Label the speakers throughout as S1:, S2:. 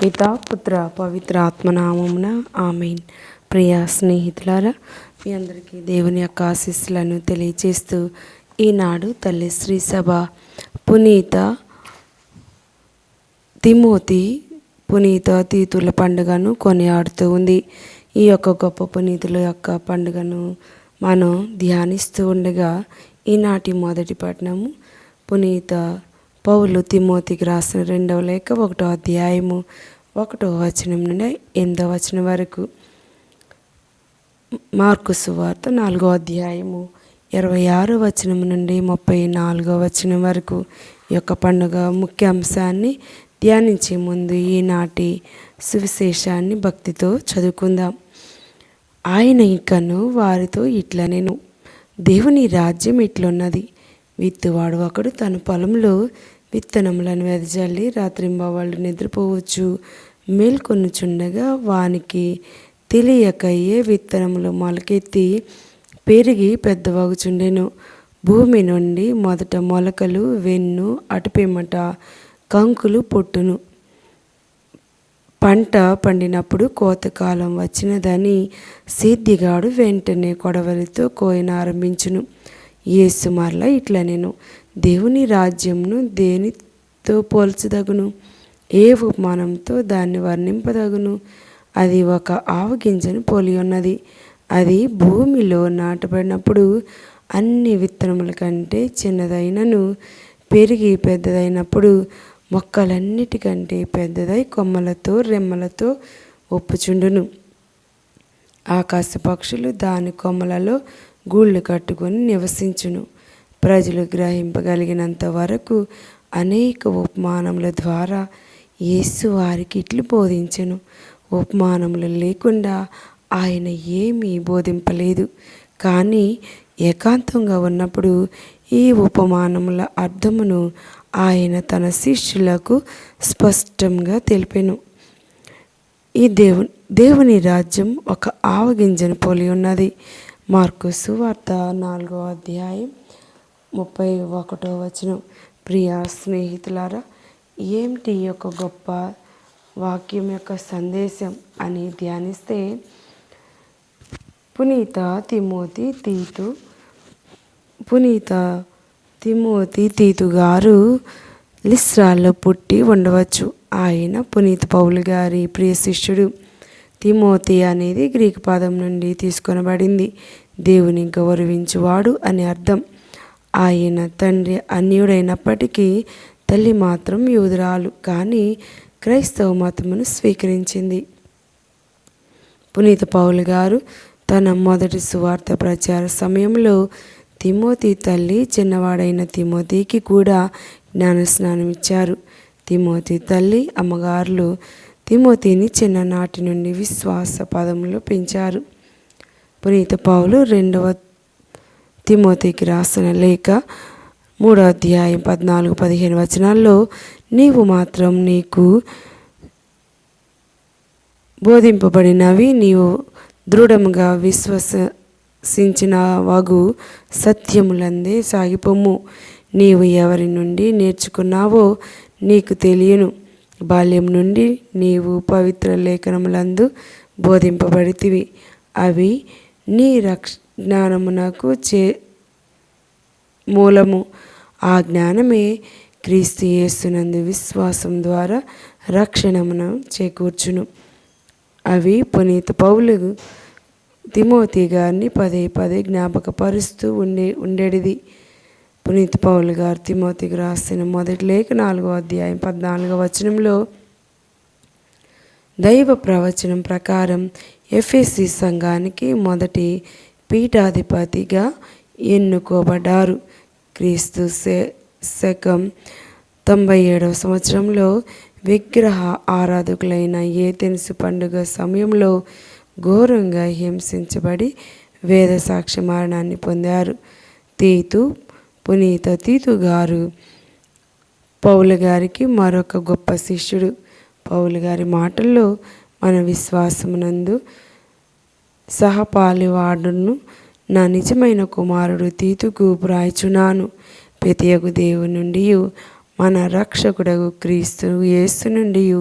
S1: పిత పుత్ర పవిత్ర ఆత్మనామమున ఆమెన్. ప్రియ స్నేహితులారా మీ అందరికీ దేవుని యొక్క ఆశీస్సులను తెలియచేస్తూ ఈనాడు తల్లి శ్రీ సభ పునీత తిమోతి పునీత తీతుల పండుగను కొనియాడుతూ ఉంది. ఈ యొక్క గొప్ప పునీతుల యొక్క పండుగను మనం ధ్యానిస్తూ ఉండగా ఈనాటి మొదటి పట్టణము పునీత పౌలు తిమోతికి రాసిన రెండవ లేఖ ఒకటో అధ్యాయము ఒకటో వచనం నుండి ఎనిమిదో వచనం వరకు. మార్కు సువార్త నాలుగో అధ్యాయము ఇరవై ఆరో వచనం నుండి ముప్పై నాలుగో వచనం వరకు ఈ యొక్క పండుగ ముఖ్య అంశాన్ని ధ్యానించే ముందు ఈనాటి సువిశేషాన్ని భక్తితో చదువుకుందాం. ఆయన ఇంకను వారితో ఇట్లా నేను దేవుని రాజ్యం ఇట్లున్నది. విత్తువాడు ఒకడు తన పొలంలో విత్తనములను వెదజల్లి రాత్రింబ వాళ్ళు నిద్రపోవచ్చు. మేల్కొనుచుండగా వానికి తెలియకయ్యే విత్తనములు మొలకెత్తి పెరిగి పెద్దవాగుచుండెను. భూమి నుండి మొదట మొలకలు వెన్ను అటుపిమ్మట కంకులు పొట్టును. పంట పండినప్పుడు కోతకాలం వచ్చినదని సిద్ధిగాడు వెంటనే కొడవలితో కోయన ఆరంభించును యేసు మరల ఇట్లా నేను దేవుని రాజ్యంను దేనితో పోల్చదగును? ఏ ఉపమానంతో దాన్ని వర్ణింపదగును? అది ఒక ఆవగింజను పోలి ఉన్నది. అది భూమిలో నాటబడినప్పుడు అన్ని విత్తనముల కంటే చిన్నదైనను పెరిగి పెద్దదైనప్పుడు మొక్కలన్నిటికంటే పెద్దదై కొమ్మలతో రెమ్మలతో ఒప్పుచుండును. ఆకాశ పక్షులు దాని కొమ్మలలో గూళ్ళు కట్టుకొని నివసించును. ప్రజలు గ్రహింపగలిగినంత వరకు అనేక ఉపమానముల ద్వారా యేసు వారికి ఇట్లు బోధించెను. ఉపమానములు లేకుండా ఆయన ఏమీ బోధింపలేదు. కానీ ఏకాంతంగా ఉన్నప్పుడు ఈ ఉపమానముల అర్థమును ఆయన తన శిష్యులకు స్పష్టంగా తెలిపెను. ఈ దేవు దేవుని రాజ్యం ఒక ఆవగింజను పోలి ఉన్నది. మార్కు సువార్త నాలుగో అధ్యాయం ముప్పై ఒకటో వచనం. ప్రియ స్నేహితులారా ఏమిటి యొక్క గొప్ప వాక్యం యొక్క సందేశం అని ధ్యానిస్తే పునీత తిమోతి తీతు పునీత తిమోతి తీతు గారు లిస్రాల్లో పుట్టి ఉండవచ్చు. ఆయన పునీత పౌలు గారి ప్రియ శిష్యుడు. తిమోతి అనేది గ్రీక్ పదం నుండి తీసుకొనబడింది. దేవుని గౌరవించువాడు అని అర్థం. ఆయన తండ్రి అన్యుడైనప్పటికీ తల్లి మాత్రం యూదురాలు కానీ క్రైస్తవ మతమును స్వీకరించింది. పునీత పౌలు గారు తన మొదటి సువార్త ప్రచార సమయంలో తిమోతి తల్లి చిన్నవాడైన తిమోతికి కూడా జ్ఞానస్నానం ఇచ్చారు తిమోతి తల్లి అమ్మగారులు తిమోతిని చిన్ననాటి నుండి విశ్వాస పదంలో పెంచారు. పునీత పౌలు రెండవ తిమోతికి రాసిన లేఖ మూడో అధ్యాయం పద్నాలుగు పదిహేను వచనాల్లో నీవు మాత్రం నీకు బోధింపబడినవి నీవు దృఢంగా విశ్వసించిన వగు సత్యములందే సాగిపోము నీవు ఎవరి నుండి నేర్చుకున్నావో నీకు తెలియను. బాల్యం నుండి నీవు పవిత్ర లేఖనములందు బోధింపబడితివి. అవి నీ రక్ష జ్ఞానమునకు చే మూలము. ఆ జ్ఞానమే క్రీస్తు యేసునందు విశ్వాసం ద్వారా రక్షణమును చేకూర్చును. అవి పునీత పౌలు తిమోతి గారిని పదే పదే జ్ఞాపకపరుస్తూ ఉండే ఉండేది పునీత పౌలు గారు తిమోతికి రాసిన మొదటి లేఖ నాలుగో అధ్యాయం పద్నాలుగో వచనంలో దైవ ప్రవచనం ప్రకారం ఎఫ్ఎస్సి సంఘానికి మొదటి పీఠాధిపతిగా ఎన్నుకోబడ్డారు. క్రీస్తు శకం తొంభై ఏడవ సంవత్సరంలో విగ్రహ ఆరాధకులైన ఏతెన్సు పండుగ సమయంలో ఘోరంగా హింసించబడి వేద సాక్షి మరణాన్ని పొందారు. తీతు పునీత తీతు గారు పౌలు గారికి మరొక గొప్ప శిష్యుడు. పౌలు గారి మాటల్లో మన విశ్వాసమునందు సహపాలివాడును నా నిజమైన కుమారుడు తీతుకు ప్రాయచున్నాను ప్రతియగు దేవుని నుండి మన రక్షకుడగు క్రీస్తు యేసు నుండి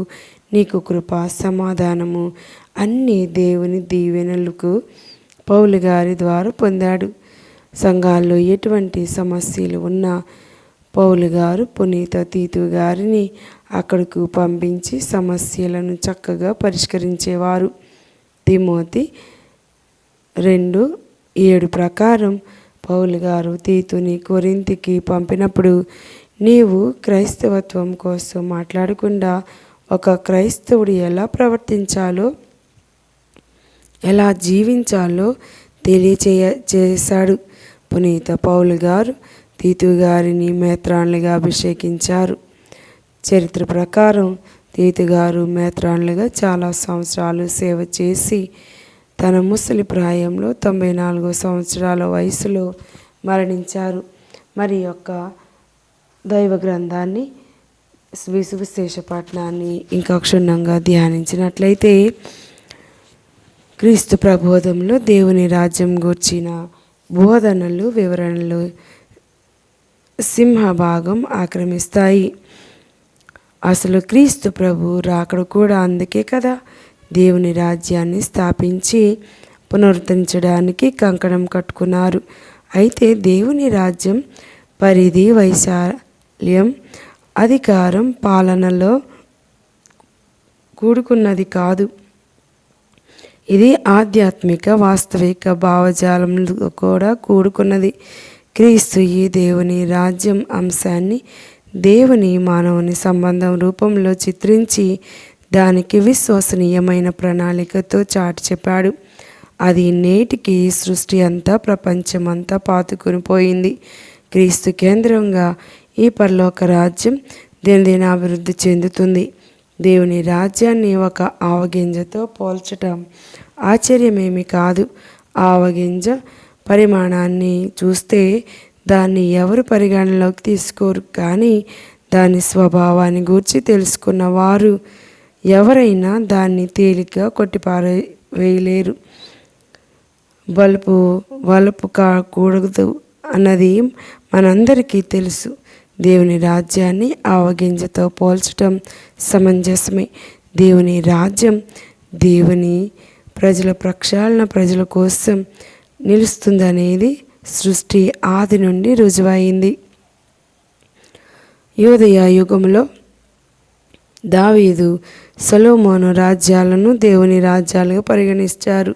S1: నీకు కృప సమాధానము. అన్ని దేవుని దీవెనలకు పౌలు గారి ద్వారా పొందాడు. సంఘాల్లో ఎటువంటి సమస్యలు ఉన్నా పౌలు గారు పునీత తీతు గారిని అక్కడకు పంపించి సమస్యలను చక్కగా పరిష్కరించేవారు. తిమోతి రెండు ఏడు ప్రకారం పౌలు గారు తీతుని కొరింతికి పంపినప్పుడు నీవు క్రైస్తవత్వం కోసం మాట్లాడకుండా ఒక క్రైస్తవుడు ఎలా ప్రవర్తించాలో ఎలా జీవించాలో తెలియచేయ చేశాడు. పునీత పౌలు గారు తీతు గారిని మేత్రాన్లుగా అభిషేకించారు. చరిత్ర ప్రకారం తీతు గారు మేత్రాన్లుగా చాలా సంవత్సరాలు సేవ చేసి తన ముసలి ప్రాయంలో తొంభై నాలుగు సంవత్సరాల వయసులో మరణించారు. మరి యొక్క దైవ గ్రంథాన్ని విశేషపట్నాన్ని ఇంకా క్షుణ్ణంగా ధ్యానించినట్లయితే క్రీస్తు ప్రబోధంలో దేవుని రాజ్యం గూర్చిన బోధనలు వివరణలు సింహ భాగం ఆక్రమిస్తాయి. అసలు క్రీస్తు ప్రభు రాకడు కూడా అందుకే కదా? దేవుని రాజ్యాన్ని స్థాపించి పునరుద్ధరించడానికి కంకణం కట్టుకున్నారు. అయితే దేవుని రాజ్యం పరిధి వైశాల్యం అధికారం పాలనలో కూడుకున్నది కాదు. ఇది ఆధ్యాత్మిక వాస్తవిక భావజాలంలో కూడా కూడుకున్నది. క్రీస్తు ఈ దేవుని రాజ్యం అంశాన్ని దేవుని మానవుని సంబంధం రూపంలో చిత్రించి దానికి విశ్వసనీయమైన ప్రణాళికతో చాటి చెప్పాడు. అది నేటికి సృష్టి అంతా ప్రపంచమంతా పాతుకుని పోయింది. క్రీస్తు కేంద్రంగా ఈ పరలోక రాజ్యం దినదిన అభివృద్ధి చెందుతుంది? దేవుని రాజ్యాన్ని ఒక ఆవగింజతో పోల్చటం ఆశ్చర్యమేమి కాదు. ఆవగింజ పరిమాణాన్ని చూస్తే దాన్ని ఎవరు పరిగణలోకి తీసుకోరు. కానీ దాని స్వభావాన్ని గూర్చి తెలుసుకున్న వారు ఎవరైనా దాన్ని తేలిగ్గా కొట్టిపారే వేయలేరు. బలుపు వలుపు కాకూడదు అన్నది మనందరికీ తెలుసు. దేవుని రాజ్యాన్ని ఆవగింజతో పోల్చటం సమంజసమే. దేవుని రాజ్యం దేవుని ప్రజల ప్రక్షాళన ప్రజల కోసం నిలుస్తుందనేది సృష్టి ఆది నుండి రుజువైంది. యోదయ యుగంలో దావీదు సొలోమోను రాజ్యాలను దేవుని రాజ్యాలుగా పరిగణిస్తారు.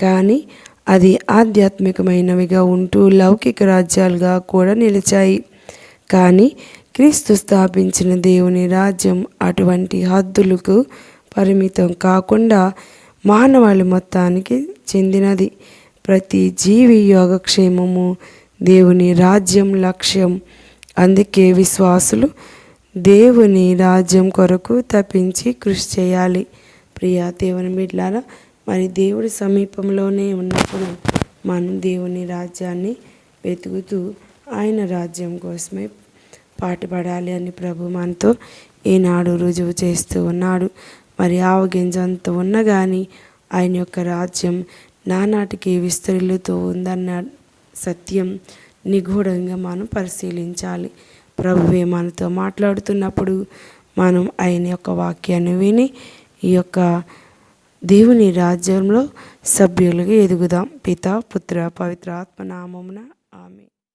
S1: కానీ అది ఆధ్యాత్మికమైనవిగా ఉంటూ లౌకిక రాజ్యాలుగా కూడా నిలిచాయి. కానీ క్రీస్తు స్థాపించిన దేవుని రాజ్యం అటువంటి హద్దులకు పరిమితం కాకుండా మానవాళి మొత్తానికి చెందినది. ప్రతి జీవి యోగక్షేమము దేవుని రాజ్యం లక్ష్యం. అందుకే విశ్వాసులు దేవుని రాజ్యం కొరకు తప్పించి కృషి చేయాలి. ప్రియా దేవుని బిడ్లారా మరి దేవుడి సమీపంలోనే ఉన్నప్పుడు మనం దేవుని రాజ్యాన్ని వెతుకుతూ ఆయన రాజ్యం కోసమే పాటుపడాలి అని ప్రభు మనతో ఈనాడు రుజువు చేస్తూ ఉన్నాడు. మరి ఆవగింజ అంత ఉన్న కానీ ఆయన యొక్క రాజ్యం నానాటికి విస్తరిల్లుతూ ఉందన్న సత్యం నిగూఢంగా మనం పరిశీలించాలి. ప్రభువే మనతో మాట్లాడుతున్నప్పుడు మనం ఆయన యొక్క వాక్యాన్ని విని ఈ యొక్క దేవుని రాజ్యంలో సభ్యులుగా ఎదుగుదాం. పిత పుత్ర పవిత్ర ఆత్మ నామమున ఆమె